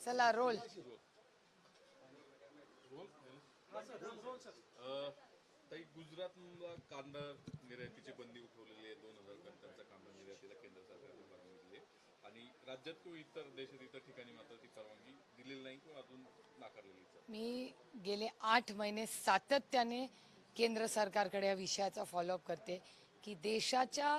चला रोल ताई गुजरातला कांदा निर्यातीची बंदी उठवलेली आहे दोन हजार टनचा कांदा निर्यातीला केंद्र सरकारने परवानगी दिली आहे. आणि राज्यात किंवा इतर देशात इतर ठिकाणी मात्र ती परवानगी दिलेली नाही किंवा अजून नाकारलेली आहे. मी गेले आठ महिने सातत्याने केंद्र सरकारकडे या विषयाचा फॉलोअप करते की देशाच्या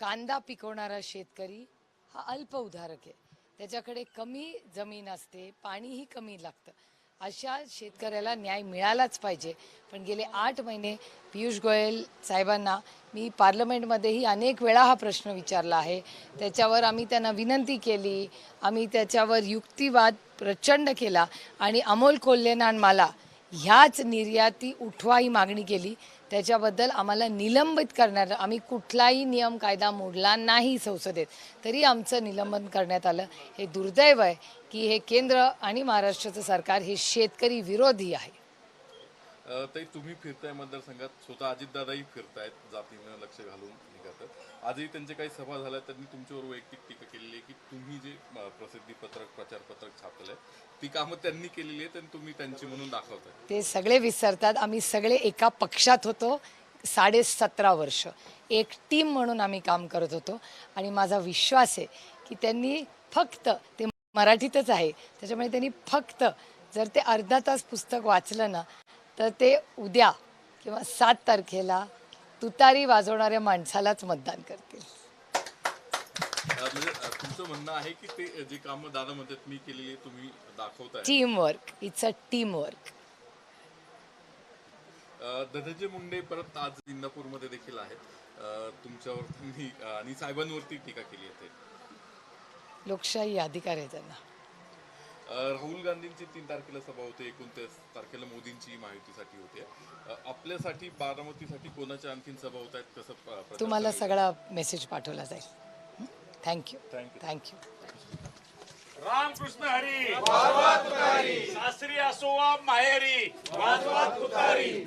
कांदा पिकवणारा शेतकरी हा अल्प उधारक आहे. त्याच्याकडे कमी जमीन असते पाणीही कमी लागतं. अशा शेतकऱ्याला न्याय मिळालाच पाहिजे. पण गेले आठ महिने पियुष गोयल साहेबांना मी पार्लमेंटमध्येही अनेक वेळा हा प्रश्न विचारला आहे. त्याच्यावर आम्ही त्यांना विनंती केली आम्ही त्याच्यावर युक्तिवाद प्रचंड केला आणि अमोल कोल्हेना मला ह्याच निर्याती उठवा ही मागणी केली. त्याच्याबद्दल आम्हाला निलंबित करण्यात आम्ही कुठलाही नियम कायदा मोडला नाही संसदेत. तरी आमचं निलंबन करण्यात आलं. हे दुर्दैव आहे की हे केंद्र आणि महाराष्ट्राचं सरकार हे शेतकरी विरोधी आहे. ताई तुम्ही फिरताय मतदारसंघात स्वतः अजितदादाही फिरतायत जातीनं लक्ष घालून हे करतात आजही त्यांचे काही सभा झाल्या त्यांनी तुमच्यावर वैयक्तिक टीका केलेली आहे की तुम्ही जे प्रसिद्धीपत्रक प्रसिद्धी पत्रक प्रचार पत्रक छापलंय ती कामं त्यांनी केलेली आहेत आणि तुम्ही त्यांची म्हणून दाखवताय. ते सगळे विसरतात. आम्ही सगळे एका पक्षात होतो साडे सतरा वर्ष. एक टीम म्हणून आम्ही काम करत होतो. आणि माझा विश्वास आहे की त्यांनी फक्त ते मराठीतच आहे त्याच्यामुळे त्यांनी फक्त जर ते अर्धा तास पुस्तक वाचलं ना तर ते उद्या किंवा सात तारखेला तुतारी वाजवणाऱ्या माणसालाच मतदान करतील. म्हणजे तुमचं म्हणणं आहे की ते जे कामं दादा म्हणतात मी केलेली तुम्ही दाखवताय. Team work it's a team work Dhananjay Munde परत आज इंदापूरमध्ये देखील आहेत. तुमच्यावर आणि साहेबांवरती टीका केली आहे ते. लोकशाही अधिकार आहे त्यांना. राहुल गांधींची तीन तारखेला सभा होते एकोणतीस तारखेला मोदींची माहितीसाठी होते. आपल्यासाठी बारामतीसाठी कोणाच्या आणखीन सभा होत आहेत कसं तुम्हाला सगळा मेसेज पाठवला जाईल. Thank you. Thank you Ramkrishna Hari. सासरी असो वा माहेरी. वाजवा तुतारी.